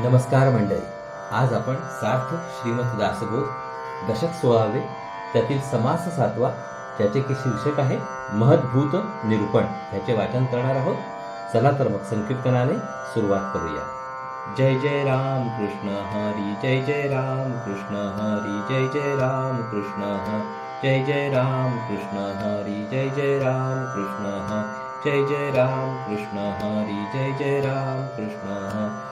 नमस्कार मंडळी. आज आपण सार्थक श्रीमत दासबोध दशक सोळावे त्यातील समास सातवा ज्याचे की शीर्षक आहे महद्भूत निरूपण. ह्याचे वाचन करणार आहोत. चला तर मग संकीर्तनाने सुरुवात करूया. जय जय राम कृष्ण हरी जय जय राम कृष्ण हरी जय जय राम कृष्ण जय जय राम कृष्ण हरी जय जय राम कृष्ण जय जय राम कृष्ण हरी जय जय राम कृष्ण ह.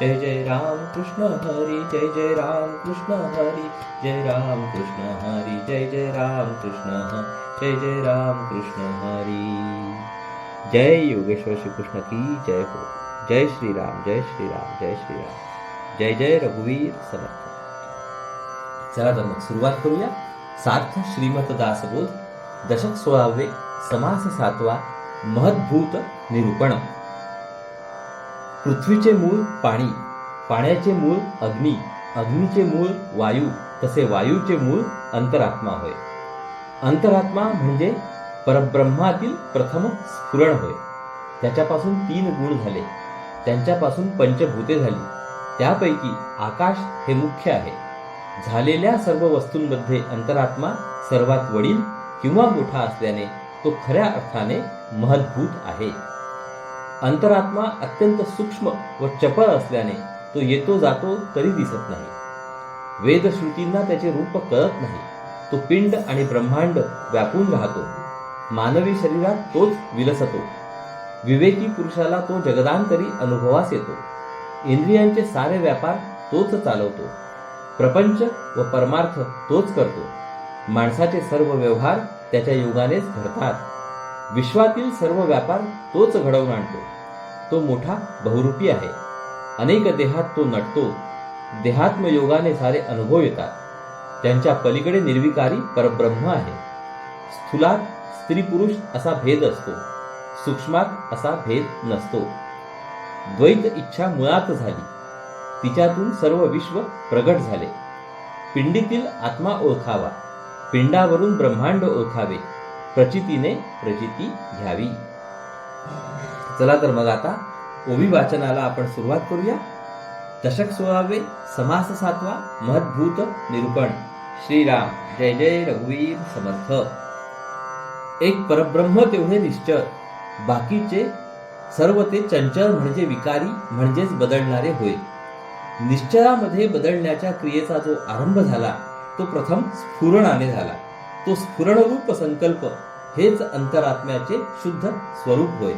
जय जय राम कृष्ण हरी जय जय राम कृष्ण हरी जय राम कृष्ण हरी जय जय राम कृष्ण जय जय राम कृष्ण हरी। जय योगेश्वर श्री कृष्ण की जय हो। जय श्री राम जय श्री राम जय श्री राम जय जय रघुवीर समर्थ। चला तर मग सुरुवात करूया. सार्थ श्रीमत दासबोध दशक सोळावे समास सातवा महद्भूत निरूपण पृथ्वीचे मूळ पाणी पाण्याचे मूळ अग्नी अग्नीचे मूळ वायू तसे वायूचे मूळ अंतरात्मा होय. अंतरात्मा म्हणजे परब्रह्मातील प्रथम स्फुरण होय. त्याच्यापासून तीन गुण झाले. त्यांच्यापासून पंचभूते झाली. त्यापैकी आकाश हे मुख्य आहे. झालेल्या सर्व वस्तूंमध्ये अंतरात्मा सर्वात वडील किंवा मोठा असल्याने तो खऱ्या अर्थाने महद्भूत आहे. अंतरात्मा अत्यंत सूक्ष्म व चपळ असल्याने तो येतो जातो तरी दिसत नाही. वेदश्रुतींना त्याचे रूप कळत नाही. तो पिंड आणि ब्रह्मांड व्यापून राहतो. मानवी शरीरात तोच विलसतो. विवेकी पुरुषाला तो जगदांतरी अनुभवास येतो. इंद्रियांचे सारे व्यापार तोच चालवतो. प्रपंच व परमार्थ तोच करतो. माणसाचे सर्व व्यवहार त्याच्या योगानेच घडतात. विश्वातील सर्व व्यापार तोच घडवून आणतो. तो मोठा बहुरूपी आहे. अनेक देहात तो नटतो. देहात्म योगाने सारे अनुभव येतात. त्यांच्या पलीकडे निर्विकारी परब्रह्म आहे. स्थूलात स्त्री पुरुष असा भेद असतो. सूक्ष्मात असा भेद नसतो. द्वैत इच्छा मुळात झाली. तिच्यातून सर्व विश्व प्रगट झाले. पिंडीतील आत्मा ओळखावा. पिंडावरून ब्रह्मांड ओळखावे. प्रचितीने प्रचिती घ्यावी. चला तर मग आता ओवी वाचनाला आपण सुरुवात करूया. दशक सोळावे समास सातवा महद्भूत निरूपण. श्रीराम. जय जय रघुवीर समर्थ. एक परब्रह्म तेवढे निश्चळ. बाकीचे सर्व ते चंचल म्हणजे विकारी म्हणजेच बदलणारे होय. निश्चयामध्ये बदलण्याच्या क्रियेचा जो आरंभ झाला तो प्रथम स्फुरणाने झाला. तो स्फुरणरूप संकल्प हेच अंतरात्म्याचे शुद्ध स्वरूप होय.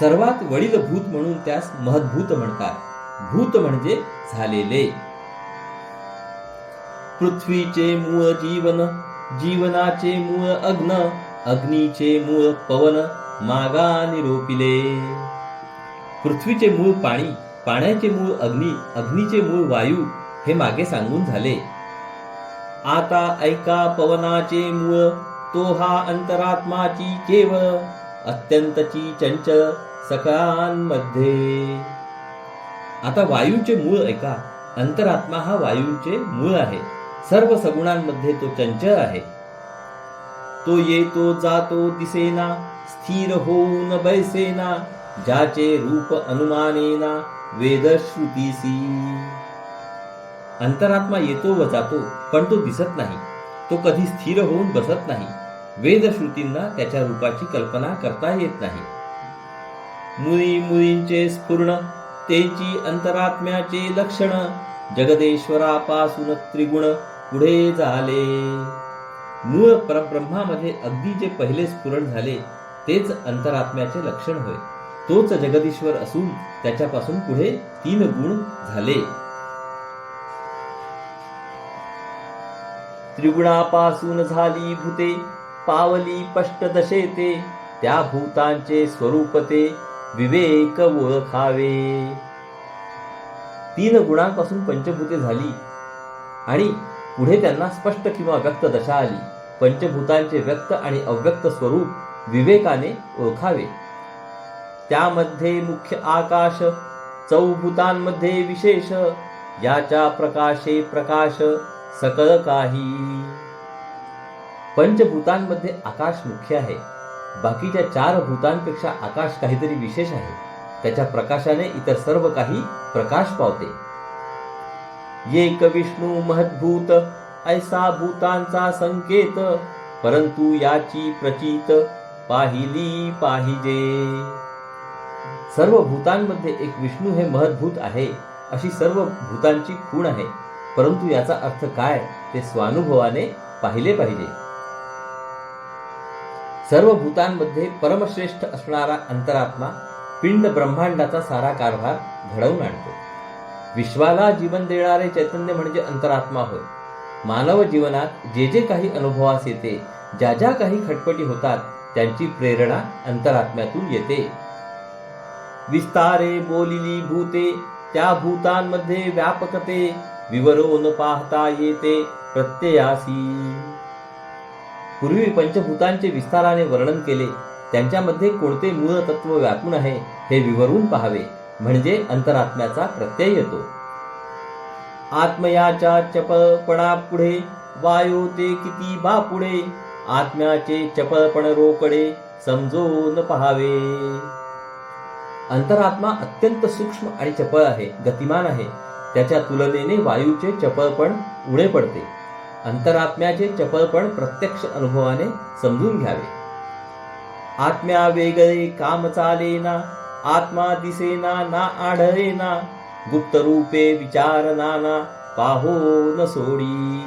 सर्वात वडील भूत म्हणून त्यास महद्भूत म्हणतात. भूत म्हणजे झालेले. पृथ्वीचे मूळ जीवन जीवनाचे मूळ अग्न अग्नीचे मूळ पवन मागा निरोपिले. पृथ्वीचे मूळ पाणी पाण्याचे मूळ अग्नी अग्नीचे मूळ वायू हे मागे सांगून झाले. आता ऐका पवनाचे मूळ तो हा अंतरात्माची केवळ. अत्यंतची चंचल सकाळांमध्ये आता वायूचे मूळ ऐका. अंतरात्मा हा वायूचे मूळ आहे. सर्व सगुणांमध्ये तो चंचल आहे. तो येतो जातो दिसेना स्थिर होऊन बैसेना ज्याचे रूप अनुमानेना वेदश्रुतीसी. अंतरात्मा येतो व जातो पण तो दिसत नाही. तो कधी स्थिर होऊन बसत नाही. वेदश्रुतींना त्याच्या रूपाची कल्पना करता येत नाही. मुळी मुळींचे स्फुरण तेची अंतरात्म्याचे लक्षण जगदेश्वरापासून त्रिगुण पुढे झाले. मूळ परब्रह्मामध्ये अगदी जे पहिले स्फुरण झाले तेच अंतरात्म्याचे लक्षण होय. तोच जगदीश्वर असून त्याच्यापासून पुढे तीन गुण झाले. त्रिगुणापासून झाली भूते पावली पष्ट दशेते त्या भूतांचे स्वरूप ते विवेक ओळखावे. तीन गुणांपासून पंचभूते झाली आणि पुढे त्यांना स्पष्ट किंवा व्यक्त दशा आली. पंचभूतांचे व्यक्त आणि अव्यक्त स्वरूप विवेकाने ओळखावे. त्यामध्ये मुख्य आकाश चौभूतांमध्ये विशेष याच्या प्रकाशे प्रकाश सकळ काही. पंचभूतांमध्ये आकाश मुख्य आहे. बाकीच्या चार भूतांपेक्षा आकाश काहीतरी विशेष आहे. त्याच्या प्रकाशाने इतर सर्व काही प्रकाश पावते. एक विष्णू महद्भूत ऐसा भूतांचा संकेत परंतु याची प्रचित पाहिली पाहिजे. सर्व भूतांमध्ये एक विष्णू हे महद्भूत आहे अशी सर्व भूतांची खूण आहे. परंतु याचा अर्थ काय ते स्वानुभवाने पाहिले पाहिजे. सर्व भूतांमध्ये परमश्रेष्ठ असणारा अंतरात्मा पिंड ब्रह्मांडाचा सारा कारभार घडवून आणतो. विश्वाला जीवन देणारे चैतन्य म्हणजे अंतरात्मा होय. मानव जीवनात जे जे काही अनुभवास येते ज्या ज्या काही खटपटी होतात त्यांची प्रेरणा अंतरात्म्यातून येते. विस्तारे बोलिली भूते त्या भूतांमध्ये व्यापकते विवरो न पाहता येते प्रत्ययासी. पूर्वी पंचभूतांचे विस्ताराने वर्णन केले त्यांच्यामध्ये कोणते मूळ तत्व व्यापून आहे हे विवरून पाहावे म्हणजे अंतरात्म्याचा प्रत्यय येतो. आत्मयाच्या चपळपणा पुढे वायो ते किती बा पुढे आत्म्याचे चपळपण रोकडे समजून पहावे. अंतरात्मा अत्यंत सूक्ष्म आणि चपळ आहे गतिमान आहे. त्याच्या तुलनेने वायूचे चपळपण उडे पडते. अंतरात्म्याचे चपळपण प्रत्यक्ष अनुभवाने समजून घ्यावे. आत्म्या वेगळे काम चालेना आत्मा दिसेना ना आढळेना गुप्त रूपे विचार नाना पाहो न सोडी.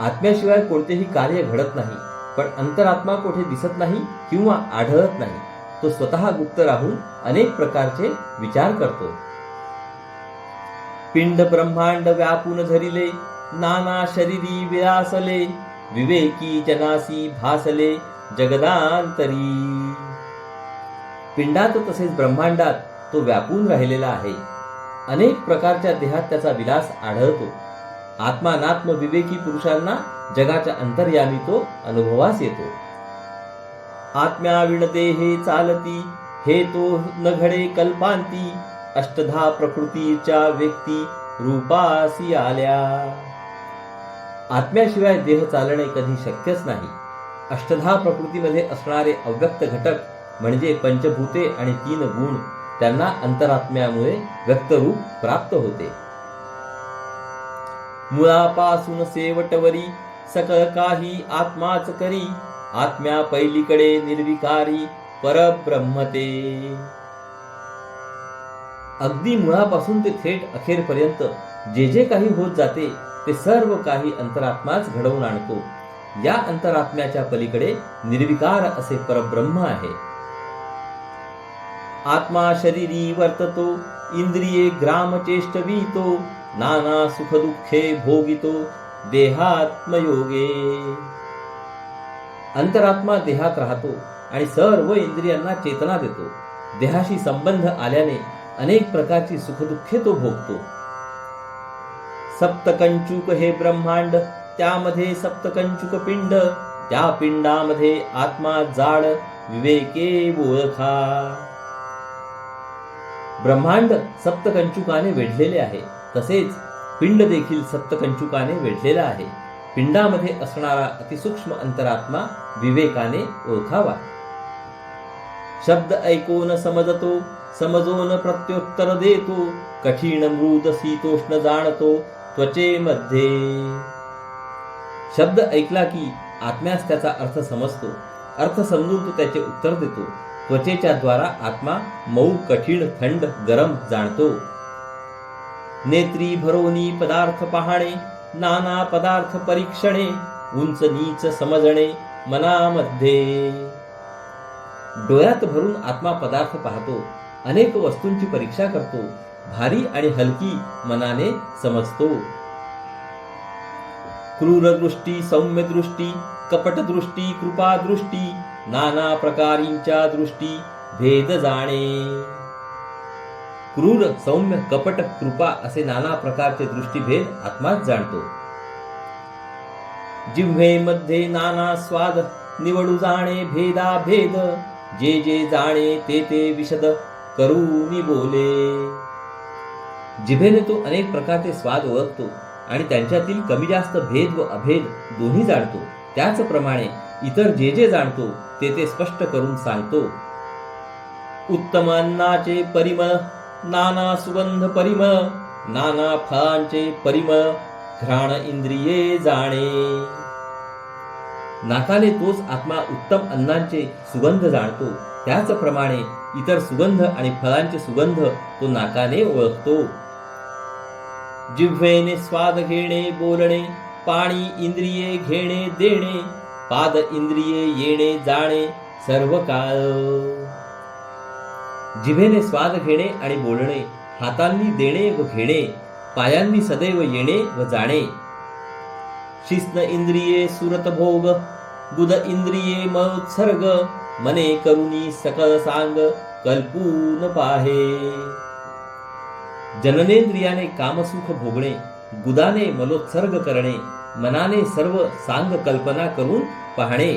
आत्म्याशिवाय कोणतेही कार्य घडत नाही पण अंतरात्मा कोठे दिसत नाही किंवा आढळत नाही तो स्वतः गुप्त राहून अनेक प्रकारचे विचार करतो. पिंड ब्रह्मांड व्यापून झरिले नाना शरीरी विरासले विवेकी जनासी भासले जगदांतरी. पिंडात तसेच ब्रह्मांडात तो व्यापून राहिलेला आहे. अनेक प्रकारच्या देहात त्याचा विलास आढळतो. आत्मानात्म विवेकी पुरुषांना जगाच्या अंतर्यामी तो अनुभवास येतो. आत्म्या विणदेहे चालती हे तो न घडे कल्पांती अष्टधा प्रकृतीच्या व्यक्ती रूपासी आल्या. आत्म्याशिवाय देह चालणे कधी शक्यच नाही. अष्टधा प्रकृतीमध्ये असणारे अव्यक्त घटक म्हणजे पंचभूते आणि तीन गुण त्यांना अंतरात्म्यामुळे व्यक्तरूप प्राप्त होते. मुळापासून सेवटवरी सकळ काही आत्माच करी आत्म्या पैलीकडे निर्विकारी परब्रह्मते. अगदी मुळापासून ते थेट अखेरपर्यंत जे जे काही होत जाते ते सर्व काही अंतरात्माच घडवून आणतो. या अंतरात्म्याच्या पलीकडे निर्विकार असे परब्रह्म आहे. आत्मा शरीरी वर्ततो इंद्रिये ग्राम चेष्टवितो नाना सुख दुःखे भोगितो देहात्मयोगे. अंतरात्मा देहात राहतो आणि सर्व इंद्रियांना चेतना देतो. देहाशी संबंध आल्याने अनेक प्रकारची सुखदुःखे तो भोगतो. सप्तकंचुक हे ब्रह्मांड त्यामध्ये सप्तकंचुक पिंड त्या पिंडामध्ये आत्मा जाड विवेके ओळखा ब्रह्मांड सप्तकंचुकाने वेढलेले आहे. तसेच पिंड देखील सप्तकंचुकाने वेढलेला आहे. पिंडामध्ये असणारा अतिसूक्ष्म अंतरात्मा विवेकाने ओळखावा. शब्द ऐकून समजतो समजोन प्रत्युत्तर देतो कठीण मृद शीतोष्ण जाणतो त्वचेमध्ये. शब्द ऐकला की आत्म्यास त्याचा अर्थ समजतो. अर्थ समजून तो त्याचे उत्तर देतो. त्वचेच्या द्वारा आत्मा मऊ कठीण थंड गरम जाणतो. नेत्री भरोनी पदार्थ पाहणे नाना पदार्थ परीक्षणे उंच नीच समजणे मनामध्ये. डोळ्यात भरून आत्मा पदार्थ पाहतो अनेक वस्तूंची परीक्षा करतो भारी आणि हलकी मनाने समजतो. क्रूर दृष्टी सौम्य दृष्टी कपट दृष्टी कृपा दृष्टी नाना प्रकारींच्या दृष्टी भेद जाणे. क्रूर सौम्य कपट कृपा असे नाना प्रकारचे दृष्टीभेद आत्माच जाणतो. जिव्हेमध्ये नाना स्वाद निवडू जाणे भेदा भेद जे जे जाणे ते ते विशद करूनी बोले. जिभेने तो अनेक प्रकारचे स्वाद ओळखतो आणि त्यांच्यातील कमी जास्त भेद व अभेद दोन्ही जाणतो. त्याचप्रमाणे इतर जे जे जाणतो ते ते स्पष्ट करून सांगतो. उत्तम अन्नाचे परिम नाना सुगंध परिम नाना फळांचे परिम घ्राण इंद्रिये जाणे. नाकाने तोच आत्मा उत्तम अन्नांचे सुगंध जाणतो. त्याचप्रमाणे इतर सुगंध आणि फळांचे सुगंध तो नाकाने ओळखतो. जिव्हेने स्वाद घेणे बोलणे पाणी इंद्रिये घेणे देणे पाद इंद्रिये येणे जाणे सर्व काळ. जिभेने स्वाद घेणे आणि बोलणे हातांनी देणे व घेणे पायांनी सदैव येणे व जाणे. शिस्न इंद्रिये सुरत भोग गुद इंद्रिये मत्सर्ग मने करुणी सकळ सांग कल्पून पाहे. जननेंद्रियाने कामसुख भोगणे गुदाने मलोत्सर्ग करणे मनाने सर्व सांग कल्पना करून पाहणे.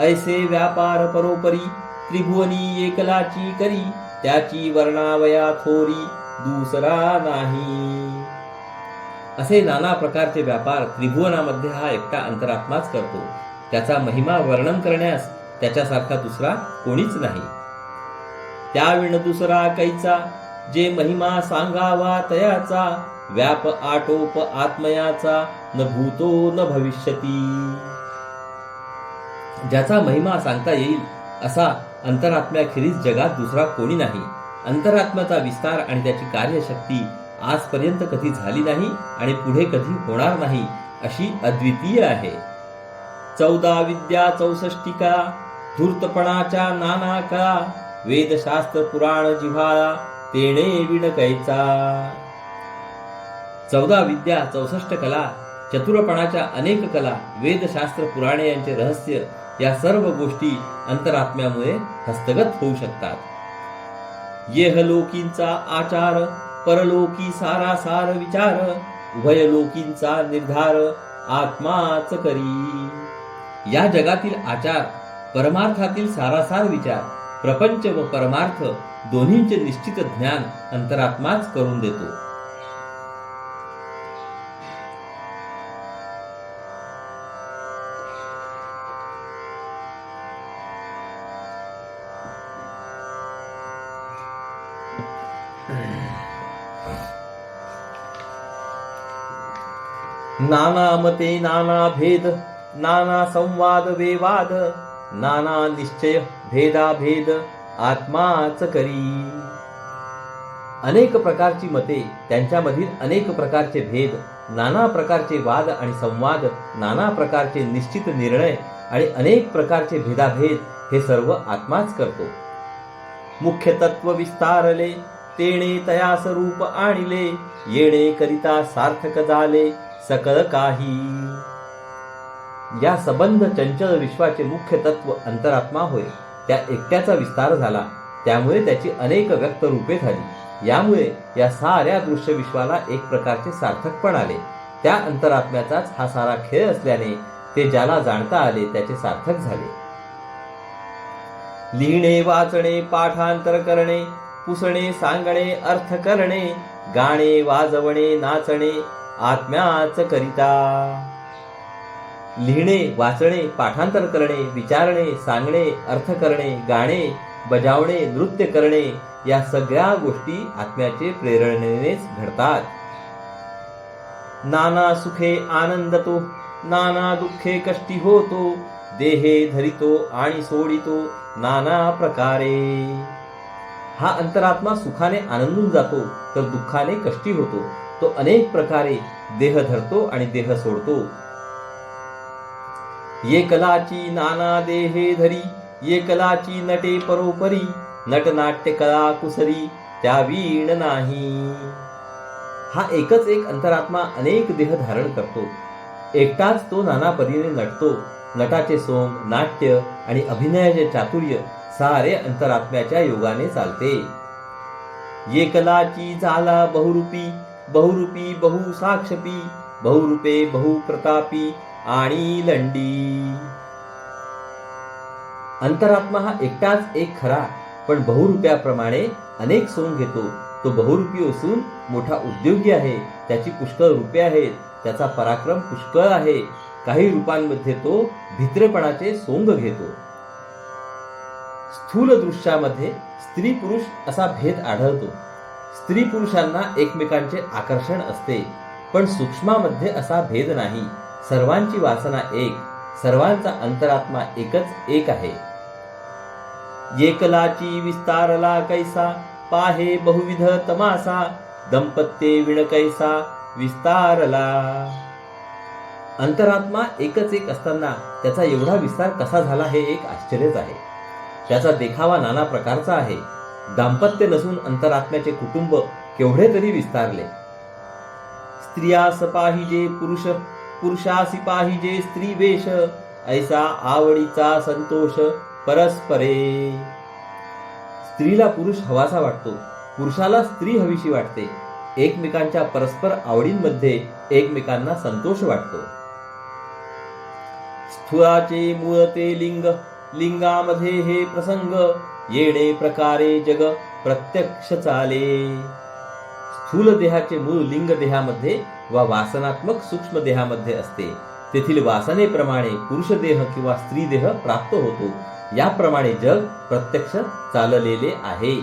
ऐसे व्यापार परोपरी त्रिभुवनी एकलाची करी त्याची वर्णावया थोरी दुसरा नाही. असे नाना प्रकारचे व्यापार त्रिभुवनामध्ये हा एकटा अंतरात्माच करतो. त्याचा महिमा वर्णन करण्यास त्याच्यासारखा दुसरा कोणीच नाही. त्याविण दुसरा कैचा जे महिमा सांगावा तयाचा व्याप आटोप आत्मयाचा न भूतो न भविष्यती. ज्याचा महिमा सांगता येईल असा अंतरात्म्याखेरीज जगात दुसरा कोणी नाही. अंतरात्म्याचा विस्तार आणि त्याची कार्यशक्ती आजपर्यंत कधी झाली नाही आणि पुढे कधी होणार नाही अशी अद्वितीय आहे. चौदा विद्या चौसष्टिका धूर्तपणाच्या नाना कळा वेदशास्त्र पुराण जिव्हाळा तेणे विणकैचा चौदा विद्या चौसष्ट कला चतुरपणाच्या अनेक कला वेदशास्त्र पुराणे यांचे रहस्य या सर्व गोष्टी अंतरात्म्यामुळे हस्तगत होऊ शकतात. येहलोकींचा आचार परलोकी सारासार विचार उभयलोकींचा निर्धार आत्माच करी. या जगातील आचार परमार्थातील सारासार विचार प्रपंच व परमार्थ दोन्हींचे निश्चित ज्ञान अंतरात्माच करून देतो. नाना मते नाना भेद नाना संवाद वेवाद नाना निश्चय भेदाभेद आत्माच करी. अनेक प्रकारची मते त्यांच्यामधील अनेक प्रकारचे भेद नाना प्रकारचे वाद आणि संवाद नाना प्रकारचे निश्चित निर्णय आणि अनेक प्रकारचे भेदाभेद हे सर्व आत्माच करतो. मुख्य तत्व विस्तारले तेणे तयास रूप आणले येणे करिता सार्थक झाले सकळ काही. या सबंध चंचल विश्वाचे मुख्य तत्व अंतरात्मा होय. त्या एकट्याचा विस्तार झाला. त्यामुळे त्याची अनेक व्यक्त रूपे झाली. यामुळे या साऱ्या दृश्य विश्वाला एक प्रकारचे सार्थकपण आले. त्या अंतरात्म्याचाच हा सारा खेळ असल्याने ते ज्याला जाणता आले त्याचे सार्थक झाले. लिहिणे वाचणे पाठांतर करणे पुसणे सांगणे अर्थ करणे गाणे वाजवणे नाचणे आत्म्याच करिता. लिहिणे वाचणे पाठांतर करणे विचारणे सांगणे अर्थ करणे गाणे बजावणे नृत्य करणे या सगळ्या गोष्टी आत्म्याचे प्रेरणेनेच घडतात. नाना सुखे आनंदतो नाना दुःखे कष्टी होतो देहे धरितो आणि सोडितो नाना प्रकारे. हा अंतरात्मा सुखाने आनंदून जातो तर दुःखाने कष्टी होतो तो अनेक प्रकारे देह धरतो आणि देह सोडतो. ये कलाची नाना देहे धरी ये कलाची नटे परोपरी नटनाट्य कला कुसरी त्या वीण नाही. हा एकच एक अंतरात्मा अनेक देह धारण करतो. एकटाच तो नाना परीने नटतो. नटाचे सोंग नाट्य आणि अभिनयाचे चातुर्य सारे अंतरात्म्याच्या योगाने चालते. एकलाची झाला बहुरूपी बहुरूपी बहु साक्षपी बहुरूपे बहुप्रतापी आणि लंडी. अंतरात्मा हा एकटाच एक खरा पण बहुरूप्याप्रमाणे अनेक सोंग घेतो. तो बहुरूपी असून मोठा उद्योगी आहे. त्याची पुष्कळ रूपे आहेत. त्याचा पराक्रम पुष्कळ आहे. काही रूपांमध्ये तो भित्रेपणाचे सोंग घेतो. स्थूल दृश्यामध्ये स्त्री पुरुष असा भेद आढळतो. स्त्री पुरुषांना एकमेकांचे आकर्षण असते पण सूक्ष्मामध्ये असा भेद नाही. सर्वांची वासना एक सर्वांचा अंतरात्मा एकच एक आहे. एकलाची विस्तारला कैसा पाहे बहुविध तमासा दंपत्ये विण कैसा विस्तारला. अंतरात्मा एकच एक असताना त्याचा एवढा विस्तार कसा झाला हे एक आश्चर्यच आहे. त्याचा देखावा नाना प्रकारचा आहे. दाम्पत्य नसून अंतरात्म्याचे कुटुंब केवढे तरी विस्तारले. स्त्रिया पाहिजे पुरुष पुरुषासी पाहिजे स्त्री वेश ऐसा आवडीचा संतोष परस्परे. स्त्रीला पुरुष हवासा वाटतो पुरुषाला स्त्री हवीशी वाटते. एकमेकांच्या परस्पर आवडींमध्ये एकमेकांना संतोष वाटतो. स्थूळाचे मूळ ते लिंग लिंगामध्ये हे प्रसंग येणे प्रकारे जग प्रत्यक्ष चाले. स्थूल देहाचे मूळ लिंग देहामध्ये वा वासनात्मक सूक्ष्म देहामध्ये असते. तेथील वासनेप्रमाणे पुरुष देह किंवा स्त्री देह प्राप्त होतो. याप्रमाणे जग प्रत्यक्ष चाललेले आहे.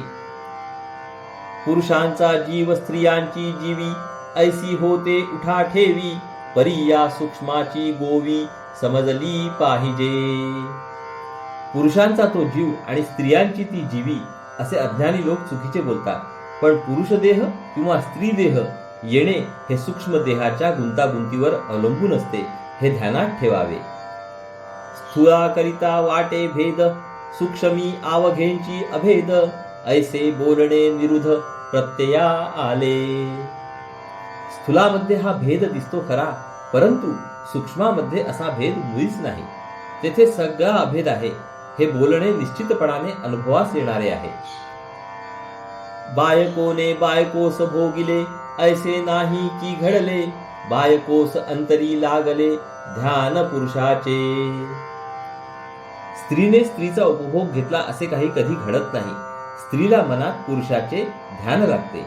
पुरुषांचा जीव स्त्रियांची जीवी ऐसी होते उठा ठेवी परी या सूक्ष्माची गोवी समजली पाहिजे. पुरुषांचा तो जीव आणि स्त्रियांची ती जीवी असे अज्ञानी लोक चुकीचे बोलतात. पण पुरुष देह किंवा स्त्री देह येणे हे सूक्ष्म देहाच्या गुंतागुंतीवर अवलंबून असते. हे ध्यानात ठेवावे. स्थूळाकरिता वाटे भेद सूक्ष्मी आवघेंची अभेद ऐसे बोलणे निरुध प्रत्यया आले. स्थूलामध्ये हा भेद दिसतो खरा परंतु सूक्ष्मामध्ये असा भेद मुळीच नाही. तेथे सगळा अभेद आहे. हे बोलणे निश्चितपणाने अनुभवास येणारे आहे. बायकोने बायकोस भोगिले ऐसे नाही की घडले बायकोस अंतरी लागले ध्यान पुरुषाचे. स्त्रीने स्त्रीचा उपभोग घेतला असे काही कधी घडत नाही. स्त्रीला मनात पुरुषाचे ध्यान लागते.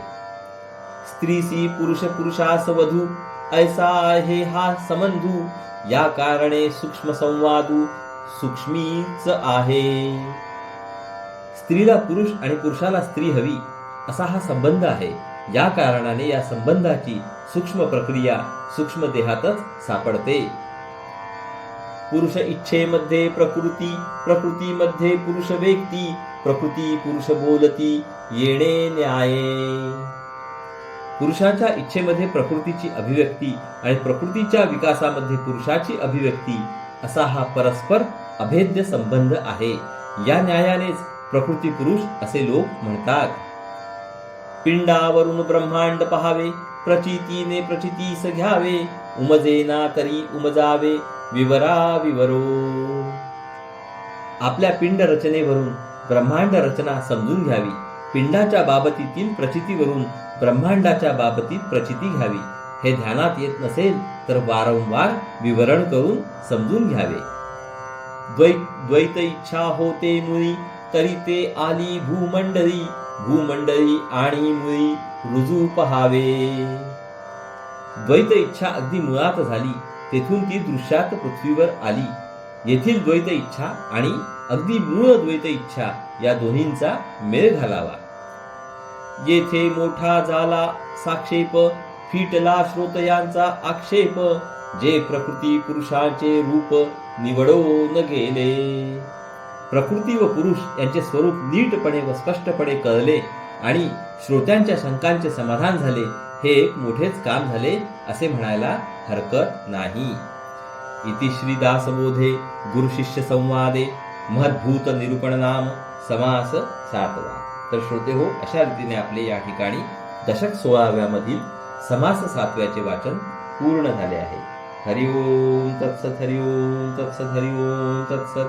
स्त्रीसी पुरुष पुरुषास वधू ऐसा आहे हा समंधू या कारणे सूक्ष्म संवादू सूक्ष्मीच आहे. स्त्रीला पुरुष आणि पुरुषाला स्त्री हवी असा हा संबंध आहे. या कारणाने या संबंधाची सूक्ष्म प्रक्रिया सूक्ष्म देहातच सापडते. पुरुष इच्छेमध्ये प्रकृती प्रकृतीमध्ये पुरुष व्यक्ती प्रकृती पुरुष बोलती येणे न्याये. पुरुषाच्या इच्छेमध्ये प्रकृतीची अभिव्यक्ती आणि प्रकृतीच्या विकासामध्ये पुरुषाची अभिव्यक्ती असा हा परस्पर अभेद्य संबंध आहे. या न्यायानेच प्रकृती पुरुष असे लोक म्हणतात. पिंडावरून ब्रह्मांड पहावे प्रचितीने प्रचितीस घ्यावे उमजेना तरी उमजावे विवरा विवरो. आपल्या पिंड रचनेवरून ब्रह्मांड रचना समजून घ्यावी. पिंडाच्या बाबतीतील प्रचितीवरून ब्रह्मांडाच्या बाबतीत प्रचिती घ्यावी. हे ध्यानात येत नसेल तर वारंवार विवरण करून समजून घ्यावे. द्वैत द्वैत इच्छा होते मुळी तरी ते आली भूमंडळी भूमंडळी आणि मुळी रुजू पहावे. द्वैत इच्छा अगदी मुळात झाली तेथून ती दृश्यात पृथ्वीवर आली. येथील द्वैत इच्छा आणि अगदी मूळ द्वैत इच्छा या दोन्हींचा मेळ घालावा. येथे मोठा झाला साक्षेप फिटला श्रोतयांचा आक्षेप. जे प्रकृती पुरुषाचे रूप निवडून गेले. प्रकृती व पुरुष यांचे स्वरूप नीटपणे व स्पष्टपणे कळले आणि श्रोत्यांच्या शंकांचे समाधान झाले हे एक मोठेच काम झाले असे म्हणायला हरकत नाही. इति श्रीदासबोधे गुरुशिष्य संवादे महद्भूत निरूपण नाम समास सातवा. तर श्रोते हो अशा रीतीने आपले या ठिकाणी दशक सोळाव्यामधील समास सातव्याचे वाचन पूर्ण झाले आहे. हरिओम तत्सत हरिओम तत्सत हरिओम तत्सत.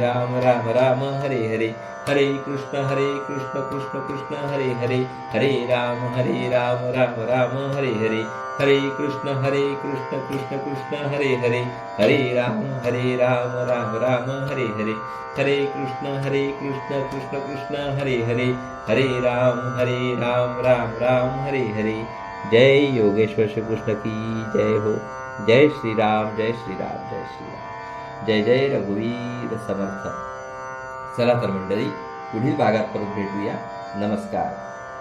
राम राम राम, हरे हरे। हरे कृष्ण हरे कृष्ण कृष्ण कृष्ण, हरे हरे। हरे राम हरे राम राम राम, हरे हरे। हरे कृष्ण हरे कृष्ण कृष्ण कृष्ण, हरे हरे। हरे राम हरे राम राम राम, हरे हरे। हरे कृष्ण हरे कृष्ण कृष्ण कृष्ण, हरे हरे। हरे राम हरे राम राम राम, हरे हरे। जय योगेश्वर श्री कृष्ण की जय हो। जय श्री राम, जय श्री राम, जय श्री राम। जय जय रघुवीर समर्थ. चला तर मंडळी पुढील भागात परत भेटूया. नमस्कार.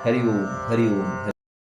हरिओम हरिओम हरि